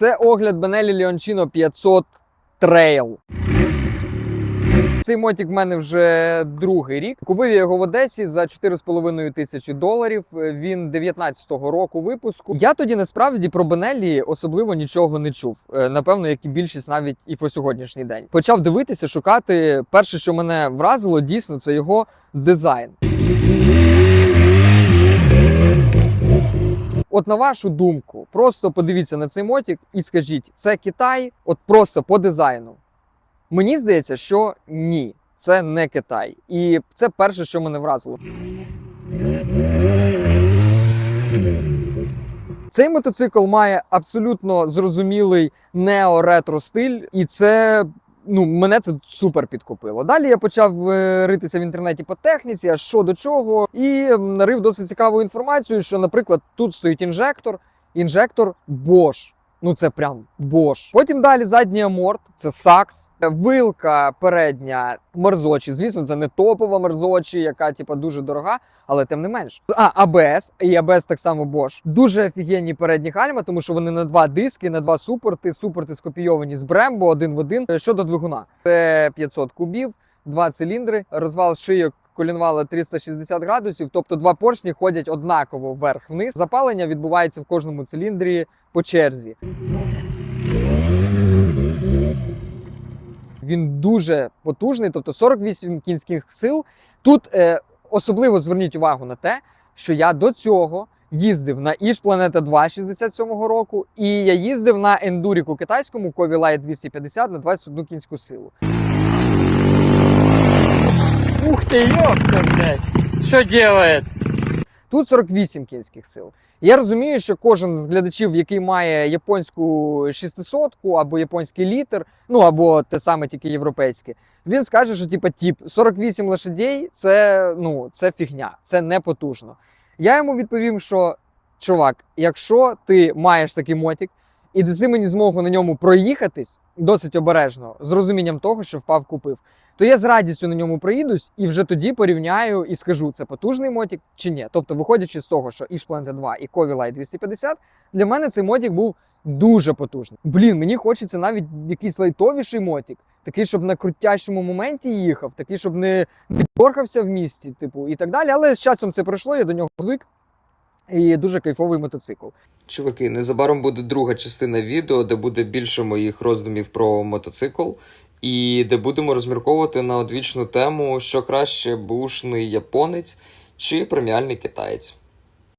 Це огляд Benelli Leoncino 500 Trail. Цей мотик в мене вже другий рік. Купив я його в Одесі за 4,5 тисячі доларів. Він 19-го року випуску. Я тоді насправді про Benelli особливо нічого не чув. Е, Напевно, як і більшість навіть і по сьогоднішній день. Почав дивитися, шукати. Перше, що мене вразило, дійсно, це його дизайн. От на вашу думку, просто подивіться на цей мотик і скажіть, це Китай, от просто по дизайну. Мені здається, що ні, це не Китай. І це перше, що мене вразило. Цей мотоцикл має абсолютно зрозумілий нео-ретро стиль, і це ну, мене це супер підкупило. Далі я почав е, ритися в інтернеті по техніці, а що до чого, і нарив досить цікаву інформацію, що, наприклад, тут стоїть інжектор, інжектор Bosch. Ну це прям Bosch. Потім далі задній аморт, це сакс, вилка передня мерзочі. Звісно, це не топова мерзочі, яка типа дуже дорога, але тим не менш. А АБС, і АБС так само Bosch. Дуже офігенні передні гальма, тому що вони на два диски, на два супорти. Супорти скопійовані з Brembo один в один. Щодо двигуна, це 500 кубів, два циліндри, розвал шийок. Колінвала 360 градусів, тобто два поршні ходять однаково вверх-вниз. Запалення відбувається в кожному циліндрі по черзі. Він дуже потужний, тобто 48 кінських сил. Тут е, особливо зверніть увагу на те, що я до цього їздив на Іж Планета 2 67-го року, і я їздив на ендуріку китайському Кові Light 250 на 21 кінську силу. Ты, ёпта, блядь. Что делает? Тут 48 кінських сил. Я розумію, що кожен з глядачів, який має японську 600 або японський літер, ну або те саме тільки європейське, він скаже, що типа тип 48 лошадей це ну це фігня, це не потужно. Я йому відповім, що чувак, якщо ти маєш такий мотик, і даси мені змогу на ньому проїхатись досить обережно, з розумінням того, що впав купив, то я з радістю на ньому проїдусь і вже тоді порівняю і скажу, це потужний мотик чи ні. Тобто, виходячи з того, що Planet 2 і Кові Light 250, для мене цей мотик був дуже потужний. Блін, мені хочеться навіть якийсь лайтовіший мотик, такий, щоб на крутящому моменті їхав, такий, щоб не, не в місті, типу, і так далі. Але з часом це пройшло, я до нього звик. І дуже кайфовий мотоцикл. Чуваки, незабаром буде друга частина відео, де буде більше моїх роздумів про мотоцикл, і де будемо розмірковувати на одвічну тему, що краще бушний японець чи преміальний китаєць.